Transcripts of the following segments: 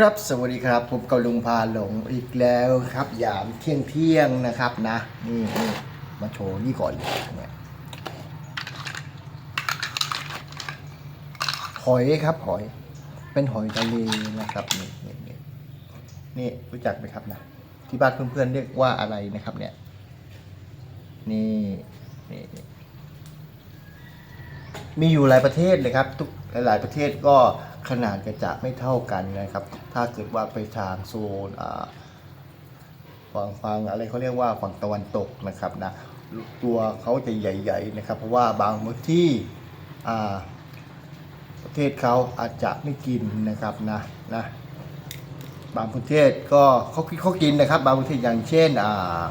ครับ สวัสดีครับ ผมกับลุงพาหลงอีกแล้วครับ ยามเที่ยงเที่ยงนะครับนะนี่นี่มาโชว์นี่ก่อนเนี่ยหอยครับหอย เป็นหอยทะเลนะครับนี่นี่นี่นี่รู้จักไหมครับนะที่บ้านเพื่อนๆเรียกว่าอะไรนะครับ เนี่ย นี่นี่นี่มีอยู่หลายประเทศเลยครับ ทุกหลายๆประเทศก็ ขนาดกระจะไม่เท่ากันนะครับ ถ้าเกิดว่าไปทางโซนฝั่งฝั่งอะไรเขาเรียกว่าฝั่งตะวันตกนะครับนะตัวเขาจะใหญ่ๆนะครับ เพราะว่าบางพื้นที่ประเทศเขาอาจจะไม่กินนะครับนะนะบางประเทศก็เขาเขากินนะครับ บางประเทศอย่างเช่นอ่า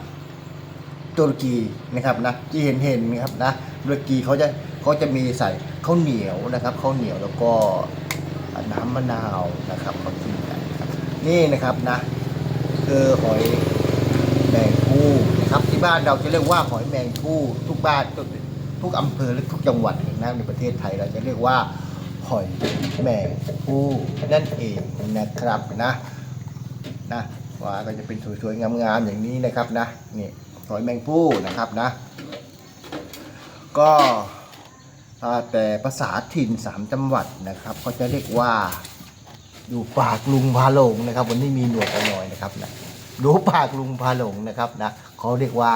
ตุรกีนะครับนะที่เห็นเห็นนะครับนะตุรกีเขาจะเขาจะมีใส่ข้าวเหนียวนะครับข้าวเหนียวแล้วก็ น้ำมะนาวนะครับเขากินกันนะครับนี่นะครับนะคือหอยแมงผู้นะครับที่บ้านเราจะเรียกว่าหอยแมงผู้ทุกบ้านทุกทุกอำเภอและทุกจังหวัดนะในประเทศไทยเราจะเรียกว่าหอยแมงผู้นั่นเองนะครับนะนะว่าก็จะเป็นสวยๆงามๆอย่างนี้นะครับนะนี่หอยแมงผู้นะครับนะ ก็ อ่าแต่ภาษาถิ่นสามจังหวัดนะครับเขาจะเรียกว่าดูปากลุงพาหลงนะครับ วันนี้มีหนวดกันหน่อยนะครับนะดูปากลุงพาหลงนะครับนะเขาเรียกว่า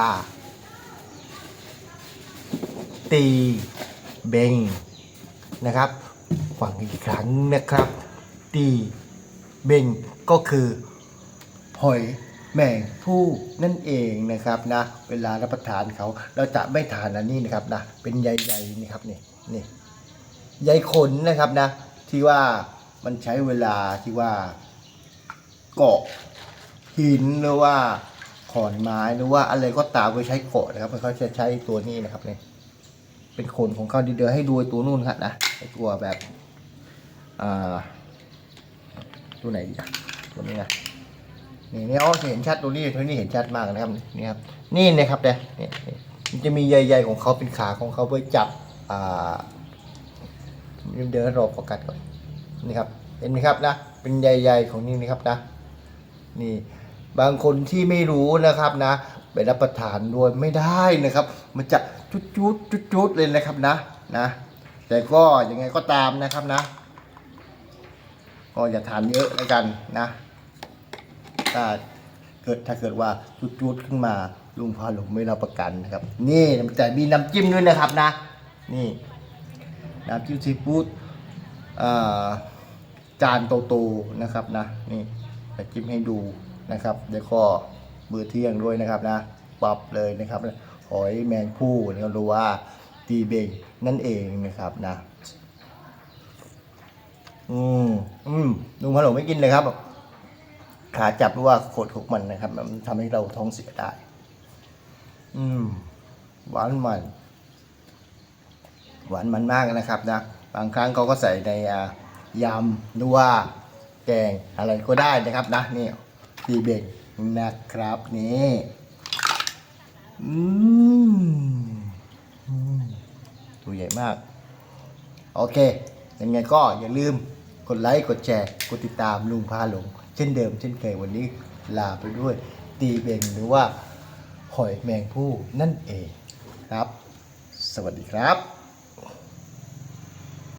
ตีเบงนะครับฟังอีกครั้งนะครับ ตีเบงก็คือหอย แมงผู้นั่นเองนะครับนะ เวลารับประทานเขาเราจะไม่ทานอันนี้นะครับนะเป็นใยๆนี่ครับนี่นี่ใยขนนะครับนะ ที่ว่ามันใช้เวลาที่ว่าเกาะหินหรือว่าขอนไม้หรือว่าอะไรก็ตามไปใช้เกาะนะครับเขาจะใช้ตัวนี้นะครับเนี่ยเป็นขนของเขาเดียวให้ดูตัวนู่นครับนะตัวแบบอ่าตัวไหนดีอะตัวนี้นะ นี่นี่อ๋อเห็นชัดตรงนี้ตรงนี้เห็นชัดมากนะครับนี่ครับนี่นะครับเนี่ยนี่นี่มันจะมีใยๆของเขาเป็นขาของเขาเพื่อจับอ่าเดี๋ยวรอโฟกัสก่อนนี่ครับเห็นไหมครับนะเป็นใยๆของนี่นะครับนะนี่บางคนที่ไม่รู้นะครับนะ ไปรับประทานด้วยไม่ได้นะครับ มันจะจุดจุดจุดจุดเลยนะครับนะนะ แต่ก็ยังไงก็ตามนะครับนะก็อย่าทานเยอะแล้วกันนะ ถ้าเกิดถ้าเกิดว่าจุดๆขึ้นมาลุงพาหลงไม่รับประกันนะครับ นี่แต่มีน้ำจิ้มด้วยนะครับนะ นี่ น้ำจิ้มซีฟู้ดจานโตๆนะครับนะ นี่จะจิ้มให้ดูนะครับเดี๋ยวก็มือเที่ยงด้วยนะครับนะปรับเลยนะครับหอยแมงผู้นะครับรู้ว่าตีเบงนั่นเองนะครับนะ อืมอืมลุงพาหลงไม่กินเลยครับ ขาจับหรือว่าโคตรทุกมันนะครับ มันทำให้เราท้องเสียได้ อืม หวานมัน หวานมันมากนะครับนะ บางครั้งเขาก็ใส่ในยำหรือว่าแกงอะไรก็ได้นะครับนะนี่ทีเบงนะครับนี่อืมอืมตัวใหญ่มาก โอเค ยังไงก็อย่าลืมกดไลค์ กดแชร์ กดติดตามลุงพาหลง เช่นเดิมเช่นเคยวันนี้ลาไปด้วย ตีเบงหรือว่าหอยแมงผู้นั่นเองครับ สวัสดีครับ